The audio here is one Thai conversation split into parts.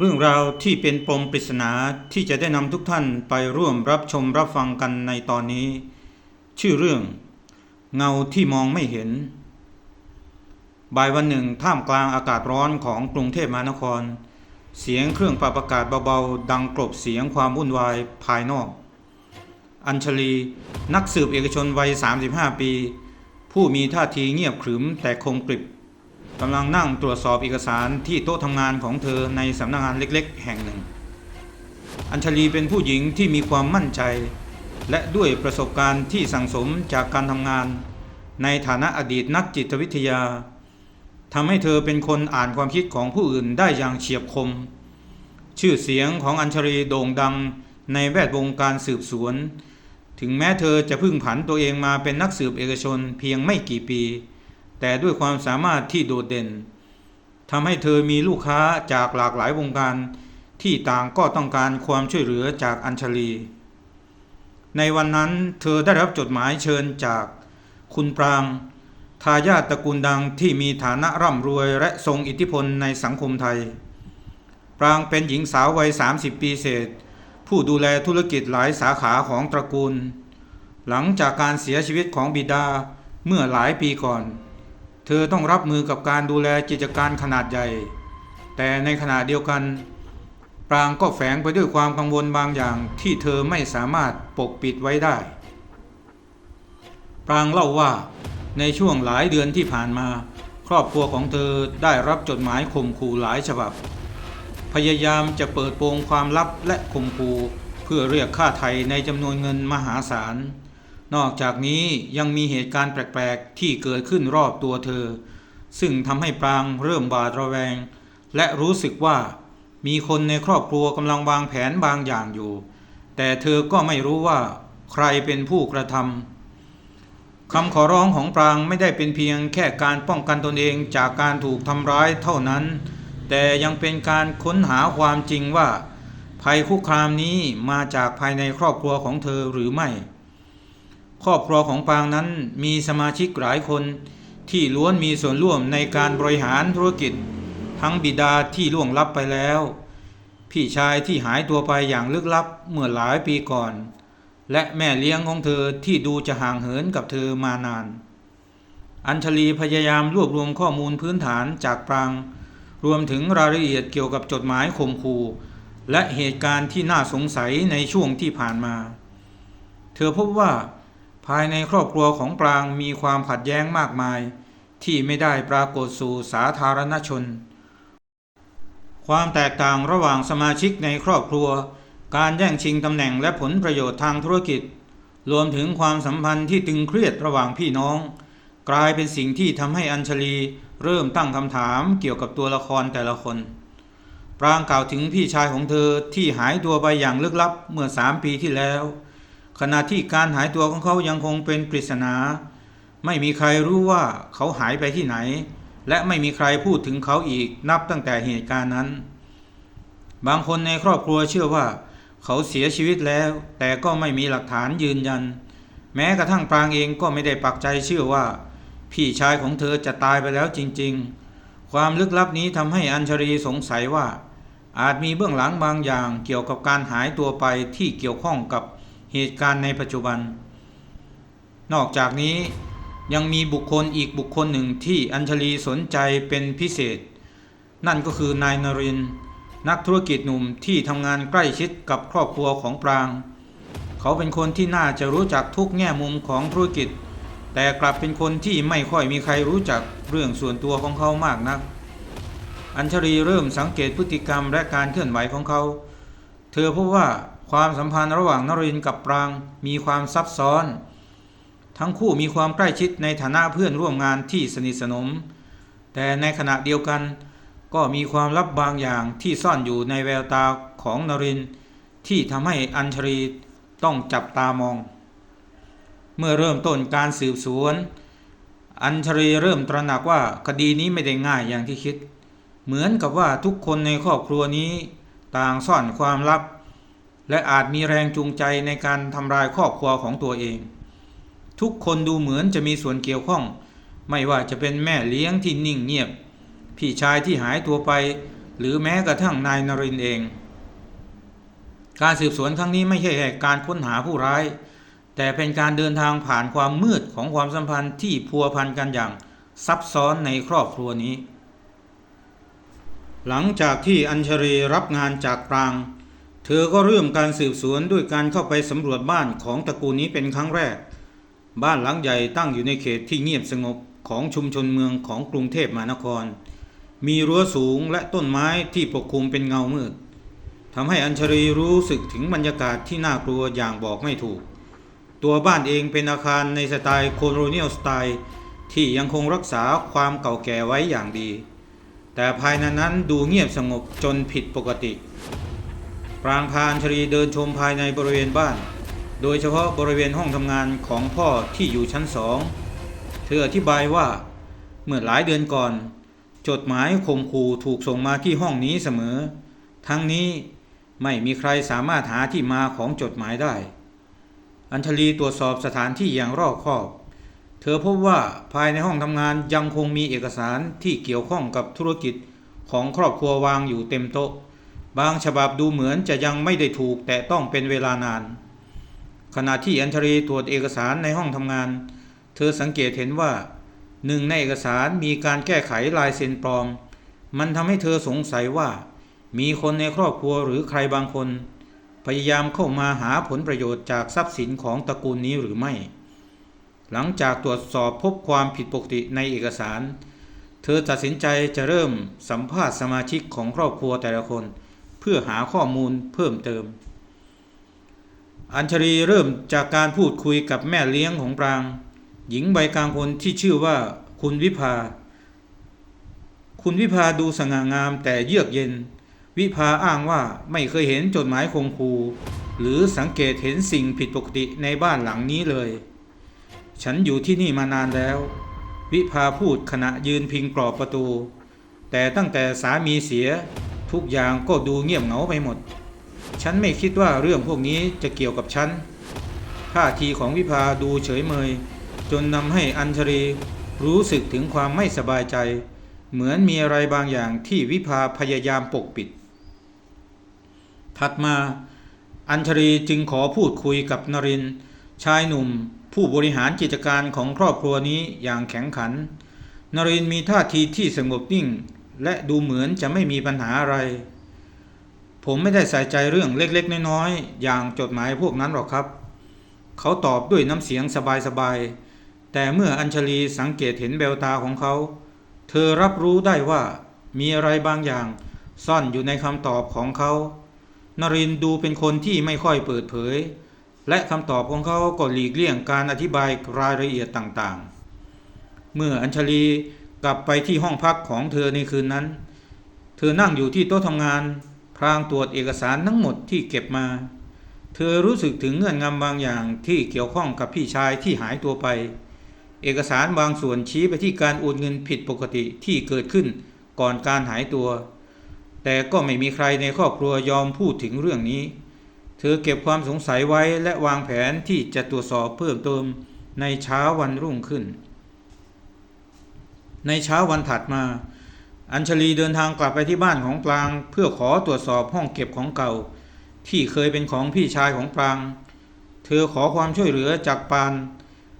เรื่องราวที่เป็นปมปริศนาที่จะได้นำทุกท่านไปร่วมรับชมรับฟังกันในตอนนี้ ชื่อเรื่อง เงาที่มองไม่เห็น บ่ายวันหนึ่งท่ามกลางอากาศร้อนของกรุงเทพมหานคร เสียงเครื่องปรับอากาศเบาๆ ดังกลบเสียงความวุ่นวายภายนอก อัญชลี นักสืบเอกชนวัย 35 ปี ผู้มีท่าทีเงียบขรึมแต่คมกริบ กำลังนั่งตรวจสอบเอกสารที่โต๊ะทำงานของเธอในสำนักงานเล็กๆ แห่งหนึ่ง อัญชลีเป็นผู้หญิงที่มีความมั่นใจ และด้วยประสบการณ์ที่สั่งสมจากการทำงาน ในฐานะอดีตนักจิตวิทยาทำให้เธอเป็นคนอ่านความคิดของผู้อื่นได้อย่างเฉียบคม ชื่อเสียงของอัญชลีโด่งดังในแวดวงการสืบสวน ถึงแม้เธอจะพึ่งผันตัวเองมาเป็นนักสืบเอกชนเพียงไม่กี่ปี แต่ด้วยความสามารถที่โดดเด่นทำให้เธอมีลูกค้าจากหลากหลายวงการที่ต่างก็ต้องการความช่วยเหลือจากอัญชลี ในวันนั้นเธอได้รับจดหมายเชิญจากคุณปราง ทายาทตระกูลดังที่มีฐานะร่ำรวยและทรงอิทธิพลในสังคมไทย ปรางเป็นหญิงสาววัย 30 ปีเศษ ผู้ดูแลธุรกิจหลายสาขาของตระกูล หลังจากการเสียชีวิตของบิดาเมื่อหลายปีก่อน เธอต้องรับมือกับการดูแลกิจการขนาดใหญ่ แต่ในขณะเดียวกัน ปรางก็แฝงไปด้วยความกังวลบางอย่างที่เธอไม่สามารถปกปิดไว้ได้ ปรางเล่าว่าในช่วงหลายเดือนที่ผ่านมา ครอบครัวของเธอได้รับจดหมายข่มขู่หลายฉบับ พยายามจะเปิดโปงความลับและข่มขู่เพื่อเรียกค่าไถ่ในจำนวนเงินมหาศาล นอกจากนี้ยังมีเหตุการณ์แปลกๆที่เกิดขึ้นรอบตัวเธอ ซึ่งทำให้ปรางเริ่มบาดระแวง และรู้สึกว่ามีคนในครอบครัวกำลังวางแผนบางอย่างอยู่ แต่เธอก็ไม่รู้ว่าใครเป็นผู้กระทำคำขอร้องของปรางไม่ได้เป็นเพียงแค่การป้องกันตนเองจากการถูกทำร้ายเท่านั้น แต่ยังเป็นการค้นหาความจริงว่า ภัยคุกคามนี้มาจากภายในครอบครัวของเธอหรือไม่ ครอบครัวของปางนั้นมีสมาชิกหลายคนที่ล้วนมีส่วนร่วมในการบริหารธุรกิจ ทั้งบิดาที่ล่วงลับไปแล้ว พี่ชายที่หายตัวไปอย่างลึกลับเมื่อหลายปีก่อน และแม่เลี้ยงของเธอที่ดูจะห่างเหินกับเธอมานาน อัญชลีพยายามรวบรวมข้อมูลพื้นฐานจากปรางรวมถึงรายละเอียดเกี่ยวกับจดหมายข่มขู่และเหตุการณ์ที่น่าสงสัยในช่วงที่ผ่านมา เธอพบว่า ภายในครอบครัวของปรางมีความขัดแย้งมากมาย ที่ไม่ได้ปรากฏสู่สาธารณชน ความแตกต่างระหว่างสมาชิกในครอบครัว การแย่งชิงตำแหน่งและผลประโยชน์ทางธุรกิจ รวมถึงความสัมพันธ์ที่ตึงเครียดระหว่างพี่น้อง กลายเป็นสิ่งที่ทำให้อัญชลีเริ่มตั้งคำถามเกี่ยวกับตัวละครแต่ละคน ปรางกล่าวถึงพี่ชายของเธอที่หายตัวไปอย่างลึกลับเมื่อสามปีที่แล้ว ขณะที่การหายตัวของเขายังคงเป็นปริศนา ไม่มีใครรู้ว่าเขาหายไปที่ไหน และไม่มีใครพูดถึงเขาอีกนับตั้งแต่เหตุการณ์นั้น บางคนในครอบครัวเชื่อว่า เขาเสียชีวิตแล้ว แต่ก็ไม่มีหลักฐานยืนยัน แม้กระทั่งปรางเองก็ไม่ได้ปักใจเชื่อว่า พี่ชายของเธอจะตายไปแล้วจริง ๆ ความลึกลับนี้ทำให้อัญชรีสงสัยว่าอาจมีเบื้องหลังบางอย่างเกี่ยวกับการหายตัวไปที่เกี่ยวข้องกับ เหตุการณ์ในปัจจุบัน นอกจากนี้ยังมีบุคคลอีกบุคคลหนึ่งที่อัญชลีสนใจเป็นพิเศษ นั่นก็คือนายนริน นักธุรกิจหนุ่มที่ทำงานใกล้ชิดกับครอบครัวของปราง เขาเป็นคนที่น่าจะรู้จักทุกแง่มุมของธุรกิจ แต่กลับเป็นคนที่ไม่ค่อยมีใครรู้จักเรื่องส่วนตัวของเขามากนัก อัญชลีเริ่มสังเกตพฤติกรรมและการเคลื่อนไหวของเขา เธอพบว่า ความสัมพันธ์ระหว่างนรินทร์กับปรางมีความซับซ้อน ทั้งคู่มีความใกล้ชิดในฐานะเพื่อนร่วมงานที่สนิทสนม แต่ในขณะเดียวกัน ก็มีความลับบางอย่างที่ซ่อนอยู่ในแววตาของนรินทร์ที่ทำให้อัญชลีต้องจับตามอง เมื่อเริ่มต้นการสืบสวน อัญชลีเริ่มตระหนักว่าคดีนี้ไม่ได้ง่ายอย่างที่คิด เหมือนกับว่าทุกคนในครอบครัวนี้ ต่างซ่อนความลับ และอาจมีแรงจูงใจในการทำลายครอบครัวของตัวเอง ทุกคนดูเหมือนจะมีส่วนเกี่ยวข้อง ไม่ว่าจะเป็นแม่เลี้ยงที่นิ่งเงียบ พี่ชายที่หายตัวไป หรือแม้กระทั่งนายนรินเอง การสืบสวนครั้งนี้ไม่ใช่แค่การค้นหาผู้ร้าย แต่เป็นการเดินทางผ่านความมืดของความสัมพันธ์ที่พัวพันกันอย่างซับซ้อนในครอบครัวนี้ หลังจากที่อัญชรีรับงานจากปราง เธอก็เริ่มการสืบสวนด้วยการเข้าไปสำรวจบ้านของตระกูลนี้เป็นครั้งแรก บ้านหลังใหญ่ตั้งอยู่ในเขตที่เงียบสงบของชุมชนเมืองของกรุงเทพมหานคร มีรั้วสูงและต้นไม้ที่ปกคลุมเป็นเงามืดทำให้อัญชรีรู้สึกถึงบรรยากาศที่น่ากลัวอย่างบอกไม่ถูก ตัวบ้านเองเป็นอาคารในสไตล์โคโลเนียลสไตล์ที่ยังคงรักษาความเก่าแก่ไว้อย่างดี แต่ภายในนั้นดูเงียบสงบจนผิดปกติ รางพาอัญชรีเดินชมภายในบริเวณบ้าน โดยเฉพาะบริเวณห้องทำงานของพ่อที่อยู่ชั้นสอง เธออธิบายว่า เมื่อหลายเดือนก่อน จดหมายข่มขู่ถูกส่งมาที่ห้องนี้เสมอ ทั้งนี้ไม่มีใครสามารถหาที่มาของจดหมายได้ อัญชลีตรวจสอบสถานที่อย่างรอบคอบ เธอพบว่าภายในห้องทำงานยังคงมีเอกสารที่เกี่ยวข้องกับธุรกิจของครอบครัววางอยู่เต็มโต๊ะ บางฉบับดูเหมือนจะยังไม่ได้ถูกแต่ต้องเป็นเวลานาน ขณะที่อัญชลีตรวจเอกสารในห้องทำงาน เธอสังเกตเห็นว่าหนึ่งในเอกสารมีการแก้ไขลายเซ็นปลอม มันทำให้เธอสงสัยว่า มีคนในครอบครัวหรือใครบางคน พยายามเข้ามาหาผลประโยชน์จากทรัพย์สินของตระกูลนี้หรือไม่ หลังจากตรวจสอบพบความผิดปกติในเอกสาร เธอตัดสินใจจะเริ่มสัมภาษณ์สมาชิกของครอบครัวแต่ละคน พื่อหาข้อมูลเพิ่มเติม อัญชรีเริ่มจากการพูดคุยกับแม่เลี้ยงของปราง หญิงใบกลางคนที่ชื่อว่าคุณวิภา คุณวิภาดูสง่างามแต่เยือกเย็น วิภาอ้างว่าไม่เคยเห็นจดหมายคงคูหรือสังเกตเห็นสิ่งผิดปกติในบ้านหลังนี้เลย ฉันอยู่ที่นี่มานานแล้ว วิภาพูดขณะยืนพิงกรอบประตู แต่ตั้งแต่สามีเสีย ทุกอย่างก็ดูเงียบเหงาไปหมด ฉันไม่คิดว่าเรื่องพวกนี้จะเกี่ยวกับฉันท่าทีของวิภาดูเฉยเมย จนนำให้อัญชรีรู้สึกถึงความไม่สบายใจ เหมือนมีอะไรบางอย่างที่วิภาพยายามปกปิด ถัดมา อัญชรีจึงขอพูดคุยกับนริน ชายหนุ่ม ผู้บริหารกิจการของครอบครัวนี้อย่างแข็งขัน นรินมีท่าทีที่สงบนิ่ง และดูเหมือนจะไม่มีปัญหาอะไร ผมไม่ได้ใส่ใจเรื่องเล็กๆ น้อยๆ อย่างจดหมายพวกนั้นหรอกครับ เขาตอบด้วยน้ำเสียงสบายๆ แต่เมื่ออัญชลีสังเกตเห็นแววตาของเขา เธอรับรู้ได้ว่ามีอะไรบางอย่างซ่อนอยู่ในคำตอบของเขา นรินดูเป็นคนที่ไม่ค่อยเปิดเผย และคำตอบของเขาก็หลีกเลี่ยงการอธิบายรายละเอียดต่างๆ เมื่ออัญชลี กลับไปที่ห้องพักของเธอในคืนนั้น เธอนั่งอยู่ที่โต๊ะทำงานพรางตรวจเอกสารทั้งหมดที่เก็บมา เธอรู้สึกถึงเงื่อนงำบางอย่างที่เกี่ยวข้องกับพี่ชายที่หายตัวไป เอกสารบางส่วนชี้ไปที่การโอนเงินผิดปกติที่เกิดขึ้นก่อนการหายตัว แต่ก็ไม่มีใครในครอบครัวยอมพูดถึงเรื่องนี้ เธอเก็บความสงสัยไว้และวางแผนที่จะตรวจสอบเพิ่มเติมในเช้าวันรุ่งขึ้น ในเช้าวันถัดมา อัญชลีเดินทางกลับไปที่บ้านของปราง เพื่อขอตรวจสอบห้องเก็บของเก่า ที่เคยเป็นของพี่ชายของปราง เธอขอความช่วยเหลือจากปาน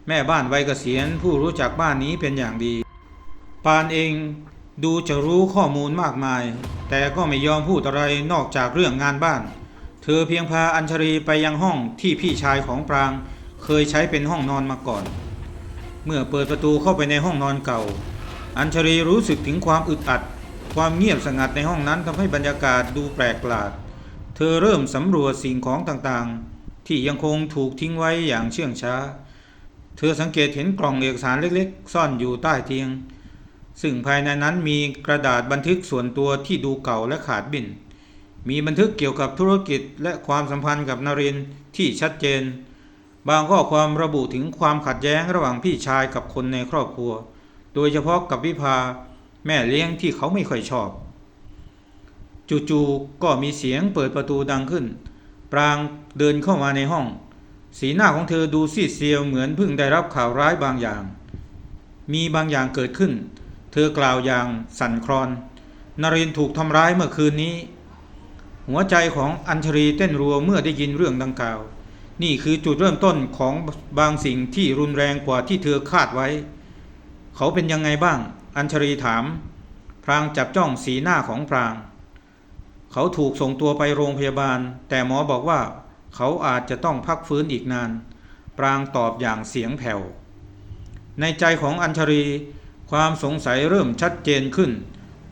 แม่บ้านวัยเกษียณผู้รู้จักบ้านนี้เป็นอย่างดี ปานเองดูจะรู้ข้อมูลมากมาย แต่ก็ไม่ยอมพูดอะไรนอกจากเรื่องงานบ้าน เธอเพียงพาอัญชลีไปยังห้องที่พี่ชายของปราง เคยใช้เป็นห้องนอนมาก่อน เมื่อเปิดประตูเข้าไปในห้องนอนเก่า อัญชลีรู้สึกถึงความอึดอัด ความเงียบสงัดในห้องนั้นทำให้บรรยากาศดูแปลกประหลาด เธอเริ่มสำรวจสิ่งของต่างๆ ที่ยังคงถูกทิ้งไว้อย่างเชื่องช้า เธอสังเกตเห็นกล่องเอกสารเล็กๆ ซ่อนอยู่ใต้เตียง ซึ่งภายในนั้นมีกระดาษบันทึกส่วนตัวที่ดูเก่าและขาดบิ่นมีบันทึกเกี่ยวกับธุรกิจและความสัมพันธ์กับนรินที่ชัดเจน บางข้อความระบุถึงความขัดแย้งระหว่างพี่ชายกับคนในครอบครัว โดยเฉพาะกับวิภาแม่เลี้ยงที่เขาไม่ค่อยชอบ จู่ๆก็มีเสียงเปิดประตูดังขึ้น ปรางเดินเข้ามาในห้อง สีหน้าของเธอดูซีดเซียวเหมือนเพิ่งได้รับข่าวร้ายบางอย่าง มีบางอย่างเกิดขึ้น เธอกล่าวอย่างสั่นคลอนนรินถูกทำร้ายเมื่อคืนนี้ หัวใจของอัญชรีเต้นรัวเมื่อได้ยินเรื่องดังกล่าว นี่คือจุดเริ่มต้นของบางสิ่งที่รุนแรงกว่าที่เธอคาดไว้ เขาเป็นยังไงบ้าง อัญชรีถาม พรางจับจ้องสีหน้าของพราง เขาถูกส่งตัวไปโรงพยาบาล แต่หมอบอกว่า เขาอาจจะต้องพักฟื้นอีกนานปรางตอบอย่างเสียงแผ่ว ในใจของอัญชรี ความสงสัยเริ่มชัดเจนขึ้น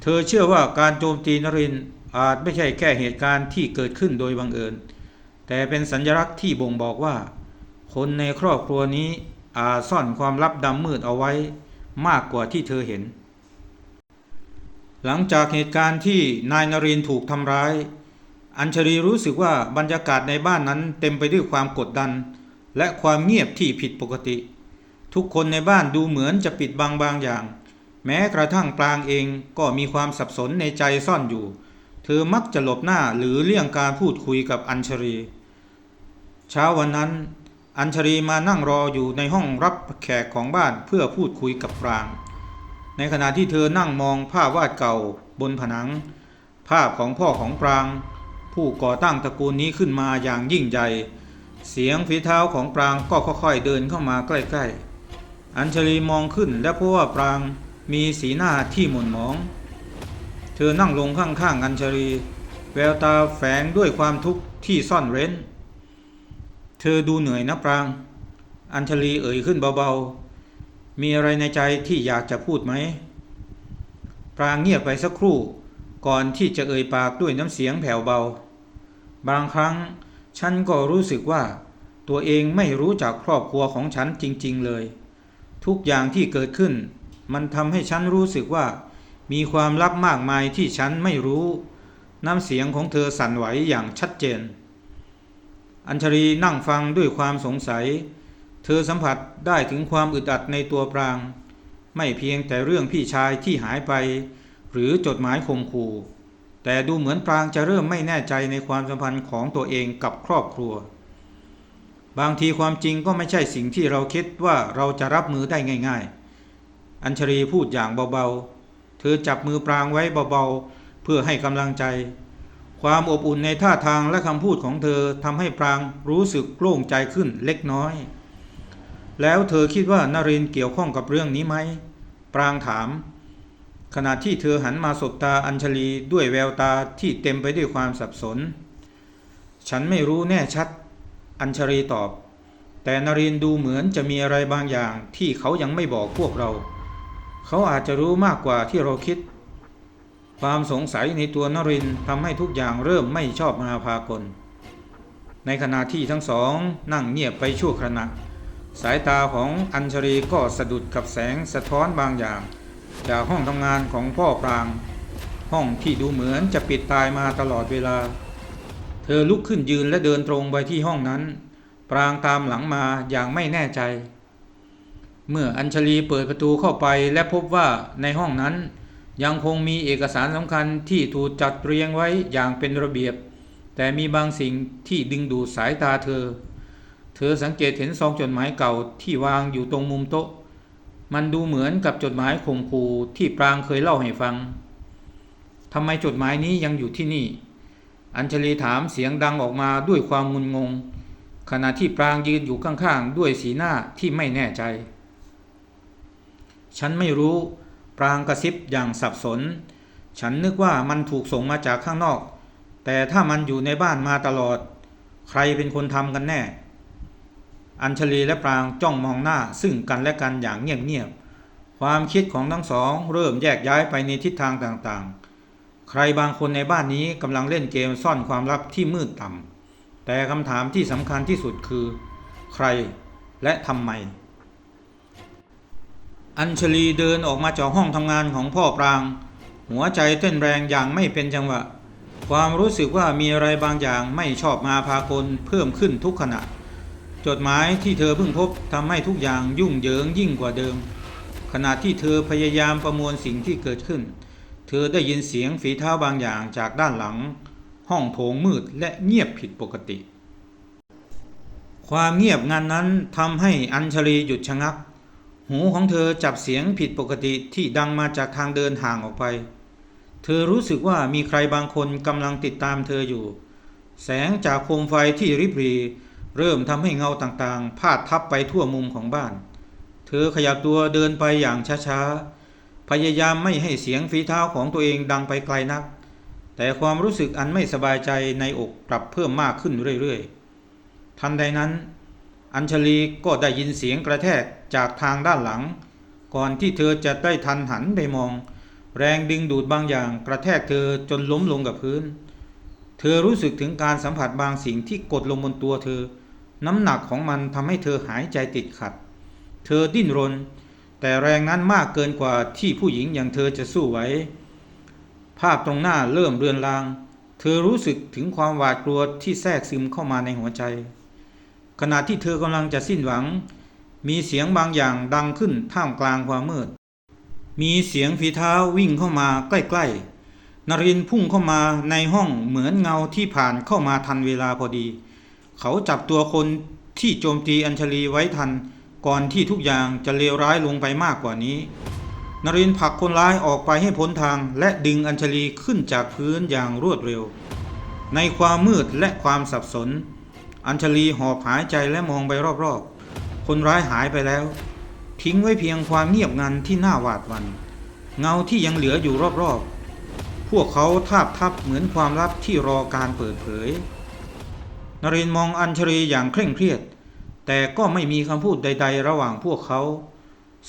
เธอเชื่อว่าการโจมตีนรินอาจไม่ใช่แค่เหตุการณ์ที่เกิดขึ้นโดยบังเอิญ แต่เป็นสัญลักษณ์ที่บ่งบอกว่า คนในครอบครัวนี้อาจซ่อนความลับดำมืดเอาไว้ มากกว่าที่เธอเห็น หลังจากเหตุการณ์ที่นายนรินทร์ถูกทำร้าย อัญชลีรู้สึกว่าบรรยากาศในบ้านนั้นเต็มไปด้วยความกดดัน และความเงียบที่ผิดปกติ ทุกคนในบ้านดูเหมือนจะปิดบังบางอย่าง แม้กระทั่งปรางเองก็มีความสับสนในใจซ่อนอยู่ เธอมักจะหลบหน้าหรือเลี่ยงการพูดคุยกับอัญชลีเช้าวันนั้น อัญชลีมานั่งรออยู่ในห้องรับแขกของบ้านเพื่อพูดคุยกับปราง ในขณะที่เธอนั่งมองภาพวาดเก่าบนผนัง ภาพของพ่อของปราง ผู้ก่อตั้งตระกูลนี้ขึ้นมาอย่างยิ่งใหญ่เสียงฝีเท้าของปรางก็ค่อยๆเดินเข้ามาใกล้ๆ อัญชลีมองขึ้นและพบว่าปรางมีสีหน้าที่หม่นหมอง เธอนั่งลงข้างๆอัญชลี แววตาแฝงด้วยความทุกข์ที่ซ่อนเร้น เธอดูเหนื่อยนะปราง อัญชลีเอ่ยขึ้นเบาๆ มีอะไรในใจที่อยากจะพูดไหม ปรางเงียบไปสักครู่ ก่อนที่จะเอ่ยปากด้วยน้ำเสียงแผ่วเบา บางครั้งฉันก็รู้สึกว่า ตัวเองไม่รู้จักครอบครัวของฉันจริง ๆเลย ทุกอย่างที่เกิดขึ้น มันทำให้ฉันรู้สึกว่า มีความลับมากมายที่ฉันไม่รู้ น้ำเสียงของเธอสั่นไหวอย่างชัดเจน อัญชลีนั่งฟังด้วยความสงสัย เธอสัมผัสได้ถึงความอึดอัดในตัวปราง ไม่เพียงแต่เรื่องพี่ชายที่หายไป หรือจดหมายข่มขู่ แต่ดูเหมือนปรางจะเริ่มไม่แน่ใจในความสัมพันธ์ของตัวเองกับครอบครัว บางทีความจริงก็ไม่ใช่สิ่งที่เราคิดว่าเราจะรับมือได้ง่าย ๆ อัญชลีพูดอย่างเบาๆ เธอจับมือปรางไว้เบาๆ เพื่อให้กำลังใจ ความอบอุ่นในท่าทางและคำพูดของเธอทำให้ปรางรู้สึกโล่งใจขึ้นเล็กน้อย แล้วเธอคิดว่านารินเกี่ยวข้องกับเรื่องนี้ไหม ปรางถาม ขณะที่เธอหันมาสบตาอัญชลีด้วยแววตาที่เต็มไปด้วยความสับสน ฉันไม่รู้แน่ชัด อัญชลีตอบ แต่นารินดูเหมือนจะมีอะไรบางอย่างที่เขายังไม่บอกพวกเรา เขาอาจจะรู้มากกว่าที่เราคิด ความสงสัยในตัวนรินทำให้ทุกอย่างเริ่มไม่ชอบมาพากล ในขณะที่ทั้งสองนั่งเงียบไปชั่วขณะ สายตาของอัญชลีก็สะดุดกับแสงสะท้อนบางอย่าง จากห้องทำงานของพ่อปราง ห้องที่ดูเหมือนจะปิดตายมาตลอดเวลา เธอลุกขึ้นยืนและเดินตรงไปที่ห้องนั้น ปรางตามหลังมาอย่างไม่แน่ใจ เมื่ออัญชลีเปิดประตูเข้าไปและพบว่าในห้องนั้น ยังคงมีเอกสารสำคัญที่ถูกจัดเรียงไว้อย่างเป็นระเบียบ แต่มีบางสิ่งที่ดึงดูดสายตาเธอ เธอสังเกตเห็นซองจดหมายเก่าที่วางอยู่ตรงมุมโต๊ะ มันดูเหมือนกับจดหมายข่มขู่ที่ปรางเคยเล่าให้ฟังทำไมจดหมายนี้ยังอยู่ที่นี่ อัญชลีถามเสียงดังออกมาด้วยความงุนงง ขณะที่ปรางยืนอยู่ข้างๆ ด้วยสีหน้าที่ไม่แน่ใจ ฉันไม่รู้ ปรางกระซิบอย่างสับสน ฉันนึกว่ามันถูกส่งมาจากข้างนอก แต่ถ้ามันอยู่ในบ้านมาตลอด ใครเป็นคนทำกันแน่ อัญชลีและปรางจ้องมองหน้าซึ่งกันและกันอย่างเงียบๆ ความคิดของทั้งสองเริ่มแยกย้ายไปในทิศทางต่างๆ ใครบางคนในบ้านนี้กำลังเล่นเกมซ่อนความลับที่มืดต่ำแต่คำถามที่สำคัญที่สุดคือ ใครและทำไม อัญชลีเดินออกมาจากห้องทำงานของพ่อปราง หัวใจเต้นแรงอย่างไม่เป็นจังหวะ ความรู้สึกว่ามีอะไรบางอย่างไม่ชอบมาพากลเพิ่มขึ้นทุกขณะ จดหมายที่เธอเพิ่งพบทำให้ทุกอย่างยุ่งเหยิงยิ่งกว่าเดิม ขณะที่เธอพยายามประมวลสิ่งที่เกิดขึ้น เธอได้ยินเสียงฝีเท้าบางอย่างจากด้านหลัง ห้องโถงมืดและเงียบผิดปกติ ความเงียบงันนั้นทำให้อัญชลีหยุดชะงัก หูของเธอจับเสียงผิดปกติที่ดังมาจากทางเดินห่างออกไป เธอรู้สึกว่ามีใครบางคนกำลังติดตามเธออยู่ แสงจากโคมไฟที่ริบรี เริ่มทำให้เงาต่างๆ พาดทับไปทั่วมุมของบ้าน เธอขยับตัวเดินไปอย่างช้าๆ พยายามไม่ให้เสียงฝีเท้าของตัวเองดังไปไกลนัก แต่ความรู้สึกอันไม่สบายใจในอกกลับเพิ่มมากขึ้นเรื่อยๆ ทันใดนั้น อัญชลีก็ได้ยินเสียงกระแทก จากทางด้านหลัง ก่อนที่เธอจะได้ทันหันไปมอง แรงดึงดูดบางอย่างกระแทกเธอจนล้มลงกับพื้น เธอรู้สึกถึงการสัมผัสบางสิ่งที่กดลงบนตัวเธอ น้ำหนักของมันทำให้เธอหายใจติดขัด เธอดิ้นรน แต่แรงนั้นมากเกินกว่าที่ผู้หญิงอย่างเธอจะสู้ไหวภาพตรงหน้าเริ่มเรือนราง เธอรู้สึกถึงความหวาดกลัวที่แทรกซึมเข้ามาในหัวใจ ขณะที่เธอกำลังจะสิ้นหวัง มีเสียงบางอย่างดังขึ้นท่ามกลางความมืด มีเสียงฝีเท้าวิ่งเข้ามาใกล้ๆนรินพุ่งเข้ามาในห้องเหมือนเงาที่ผ่านเข้ามาทันเวลาพอดี เขาจับตัวคนที่โจมตีอัญชลีไว้ทัน ก่อนที่ทุกอย่างจะเลวร้ายลงไปมากกว่านี้นรินผลักคนร้ายออกไปให้พ้นทางและดึงอัญชลีขึ้นจากพื้นอย่างรวดเร็ว ในความมืดและความสับสน อัญชลีหอบหายใจและมองไปรอบๆ คนร้ายหายไปแล้ว ทิ้งไว้เพียงความเงียบงันที่น่าหวาดหวัน่นเงาที่ยังเหลืออยู่รอบๆ พวกเขาทาบทับเหมือนความลับที่รอการเปิดเผย นรินมองอัญชลีอย่างเคร่งเครียด แต่ก็ไม่มีคำพูดใด ๆ ระหว่างพวกเขา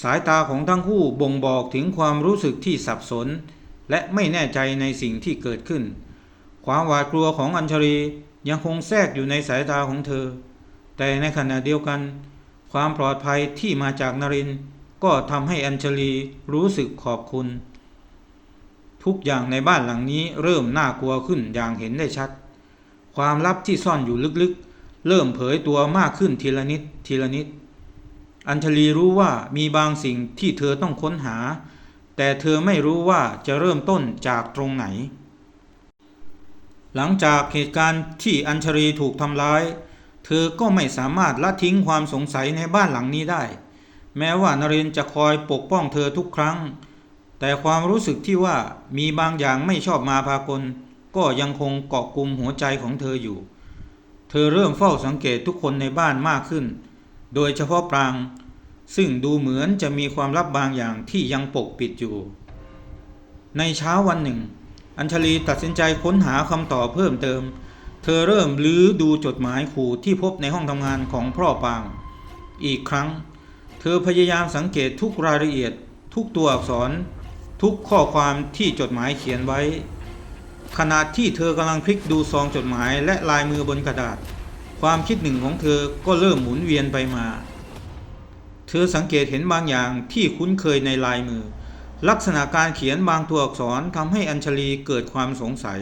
สายตาของทั้งคู่บ่งบอกถึงความรู้สึกที่สับสน และไม่แน่ใจในสิ่งที่เกิดขึ้น ความหวาดกลัวของอัญชลียังคงแทรกอยู่ในสายตาของเธอ แต่ในขณะเดียวกัน ความปลอดภัยที่มาจากนริน ก็ทำให้อัญชลีรู้สึกขอบคุณ ทุกอย่างในบ้านหลังนี้เริ่มน่ากลัวขึ้นอย่างเห็นได้ชัด ความลับที่ซ่อนอยู่ลึกๆ เริ่มเผยตัวมากขึ้นทีละนิดทีละนิด อัญชลีรู้ว่ามีบางสิ่งที่เธอต้องค้นหา แต่เธอไม่รู้ว่าจะเริ่มต้นจากตรงไหนหลังจากเหตุการณ์ที่อัญชลีถูกทำร้าย เธอก็ไม่สามารถละทิ้งความสงสัยในบ้านหลังนี้ได้ แม้ว่านรินจะคอยปกป้องเธอทุกครั้ง แต่ความรู้สึกที่ว่ามีบางอย่างไม่ชอบมาพากล ก็ยังคงเกาะกลุ่มหัวใจของเธออยู่ เธอเริ่มเฝ้าสังเกตทุกคนในบ้านมากขึ้น โดยเฉพาะปราง ซึ่งดูเหมือนจะมีความลับบางอย่างที่ยังปกปิดอยู่ ในเช้าวันหนึ่ง อัญชลีตัดสินใจค้นหาคำตอบเพิ่มเติม เธอเริ่มลื้อดูจดหมายขู่ที่พบในห้องทำงานของพ่อปาง อีกครั้ง เธอพยายามสังเกตทุกรายละเอียด ทุกตัวอักษร ทุกข้อความที่จดหมายเขียนไว้ ขณะที่เธอกำลังพลิกดูซองจดหมายและลายมือบนกระดาษ ความคิดหนึ่งของเธอก็เริ่มหมุนเวียนไปมา เธอสังเกตเห็นบางอย่างที่คุ้นเคยในลายมือ ลักษณะการเขียนบางตัวอักษรทำให้อัญชลีเกิดความสงสัย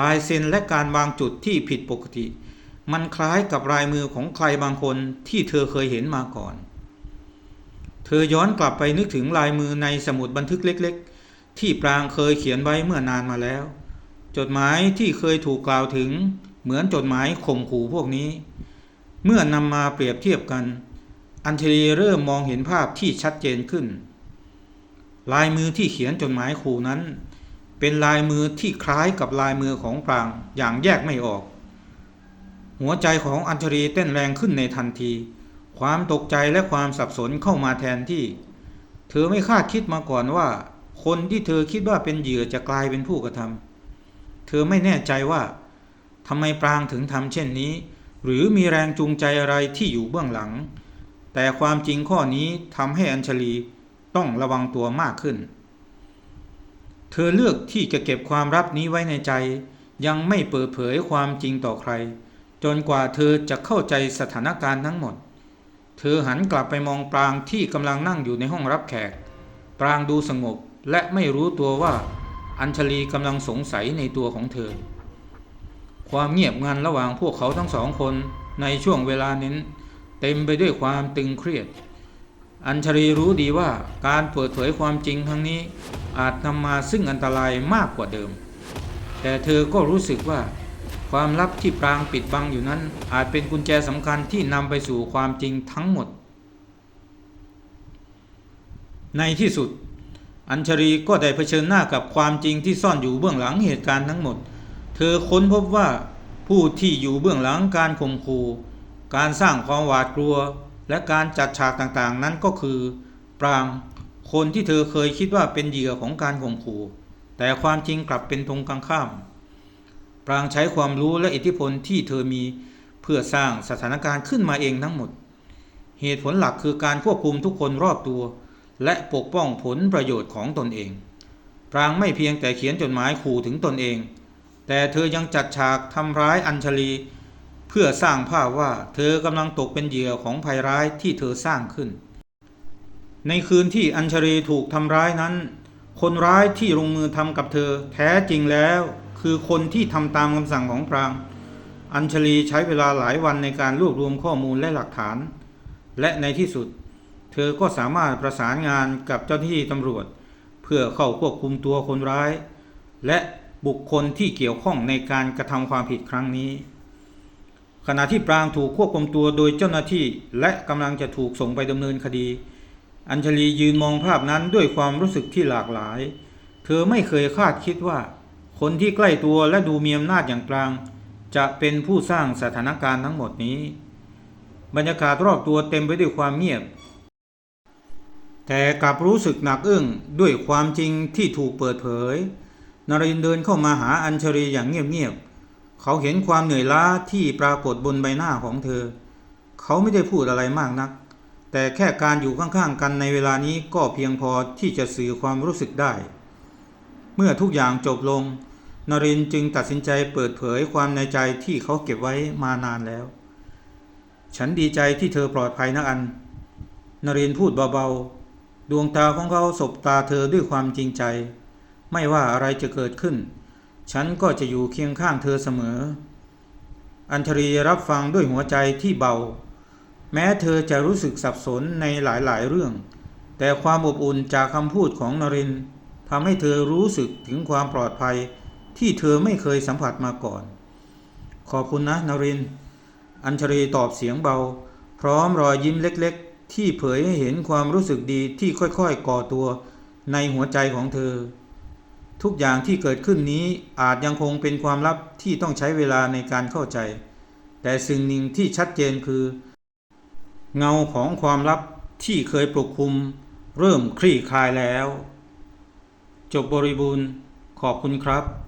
ลายเซ็นและการวางจุดที่ผิดปกติ มันคล้ายกับลายมือของใครบางคนที่เธอเคยเห็นมาก่อน เธอย้อนกลับไปนึกถึงลายมือในสมุดบันทึกเล็ก ๆ ที่ปรางเคยเขียนไว้เมื่อนานมาแล้ว จดหมายที่เคยถูกกล่าวถึงเหมือนจดหมายข่มขู่พวกนี้ เมื่อนำมาเปรียบเทียบกัน อัญชลีเริ่มมองเห็นภาพที่ชัดเจนขึ้น ลายมือที่เขียนจดหมายขู่นั้น เป็นลายมือที่คล้ายกับลายมือของปรางอย่างแยกไม่ออก หัวใจของอัญชลีเต้นแรงขึ้นในทันที ความตกใจและความสับสนเข้ามาแทนที่ เธอไม่คาดคิดมาก่อนว่า คนที่เธอคิดว่าเป็นเหยื่อจะกลายเป็นผู้กระทำเธอไม่แน่ใจว่าทำไมปรางถึงทำเช่นนี้ หรือมีแรงจูงใจอะไรที่อยู่เบื้องหลัง แต่ความจริงข้อนี้ทำให้อัญชลีต้องระวังตัวมากขึ้น เธอเลือกที่จะเก็บความลับนี้ไว้ในใจ ยังไม่เปิดเผยความจริงต่อใคร จนกว่าเธอจะเข้าใจสถานการณ์ทั้งหมด เธอหันกลับไปมองปรางที่กำลังนั่งอยู่ในห้องรับแขก ปรางดูสงบและไม่รู้ตัวว่า อัญชลีกำลังสงสัยในตัวของเธอ ความเงียบงันระหว่างพวกเขาทั้งสองคนในช่วงเวลานั้เต็มไปด้วยความตึงเครียด อัญชลีรู้ดีว่าการเปิดเผยความจริงครั้งนี้ อาจนำมาซึ่งอันตรายมากกว่าเดิม แต่เธอก็รู้สึกว่า ความลับที่ปรางปิดบังอยู่นั้น อาจเป็นกุญแจสำคัญที่นำไปสู่ความจริงทั้งหมด ในที่สุด อัญชลีก็ได้เผชิญหน้ากับความจริงที่ซ่อนอยู่เบื้องหลังเหตุการณ์ทั้งหมด เธอค้นพบว่าผู้ที่อยู่เบื้องหลังการข่มขู่การสร้างความหวาดกลัว และการจัดฉากต่างๆนั้นก็คือปรางคนที่เธอเคยคิดว่าเป็นเหยื่อของการข่มขู่แต่ความจริงกลับเป็นตรงกันข้าม ปรางใช้ความรู้และอิทธิพลที่เธอมีเพื่อสร้างสถานการณ์ขึ้นมาเองทั้งหมด เหตุผลหลักคือการควบคุมทุกคนรอบตัว และปกป้องผลประโยชน์ของตนเอง ปรางไม่เพียงแต่เขียนจดหมายขู่ถึงตนเอง แต่เธอยังจัดฉากทำร้ายอัญชลี พื่อสร้างภาพว่าเธอกำลังตกเป็นเหยื่อของภัยร้ายที่เธอสร้างขึ้น ในคืนที่อัญชลีถูกทำร้ายนั้น คนร้ายที่ลงมือทำกับเธอแท้จริงแล้ว คือคนที่ทำตามคำสั่งของปราง อัญชลีใช้เวลาหลายวันในการรวบรวมข้อมูลและหลักฐาน และในที่สุด เธอก็สามารถประสานงานกับเจ้าหน้าที่ตำรวจ เพื่อเข้าควบคุมตัวคนร้าย และบุคคลที่เกี่ยวข้องในการกระทำความผิดครั้งนี้ ขณะที่ปรางถูกควบคุมตัวโดยเจ้าหน้าที่และกำลังจะถูกส่งไปดำเนินคดี อัญชลียืนมองภาพนั้นด้วยความรู้สึกที่หลากหลาย เธอไม่เคยคาดคิดว่า คนที่ใกล้ตัวและดูมีอำนาจอย่างปราง จะเป็นผู้สร้างสถานการณ์ทั้งหมดนี้ บรรยากาศรอบตัวเต็มไปด้วยความเงียบ แต่กลับรู้สึกหนักอึ้งด้วยความจริงที่ถูกเปิดเผย นรินเดินเข้ามาหาอัญชลีอย่างเงียบๆ เขาเห็นความเหนื่อยล้าที่ปรากฏบนใบหน้าของเธอ เขาไม่ได้พูดอะไรมากนัก แต่แค่การอยู่ข้างๆกันในเวลานี้ก็เพียงพอที่จะสื่อความรู้สึกได้ เมื่อทุกอย่างจบลง นรินจึงตัดสินใจเปิดเผยความในใจที่เขาเก็บไว้มานานแล้ว ฉันดีใจที่เธอปลอดภัยนะอัน นรินพูดเบาๆ ดวงตาของเขาสบตาเธอด้วยความจริงใจ ไม่ว่าอะไรจะเกิดขึ้น ฉันก็จะอยู่เคียงข้างเธอเสมอ อัญชรีรับฟังด้วยหัวใจที่เบา แม้เธอจะรู้สึกสับสนในหลายๆเรื่อง แต่ความอบอุ่นจากคำพูดของนรินทำให้เธอรู้สึกถึงความปลอดภัยที่เธอไม่เคยสัมผัสมาก่อน ขอบคุณนะนริน อัญชรีตอบเสียงเบา พร้อมรอยยิ้มเล็กๆ ที่เผยให้เห็นความรู้สึกดีที่ค่อยๆ ก่อตัวในหัวใจของเธอ ทุกอย่างที่เกิดขึ้นนี้อาจยังคงเป็นความลับที่ต้องใช้เวลาในการเข้าใจ แต่สิ่งหนึ่งที่ชัดเจนคือ เงาของความลับที่เคยปกคลุม เริ่มคลี่คลายแล้ว จบบริบูรณ์ขอบคุณครับ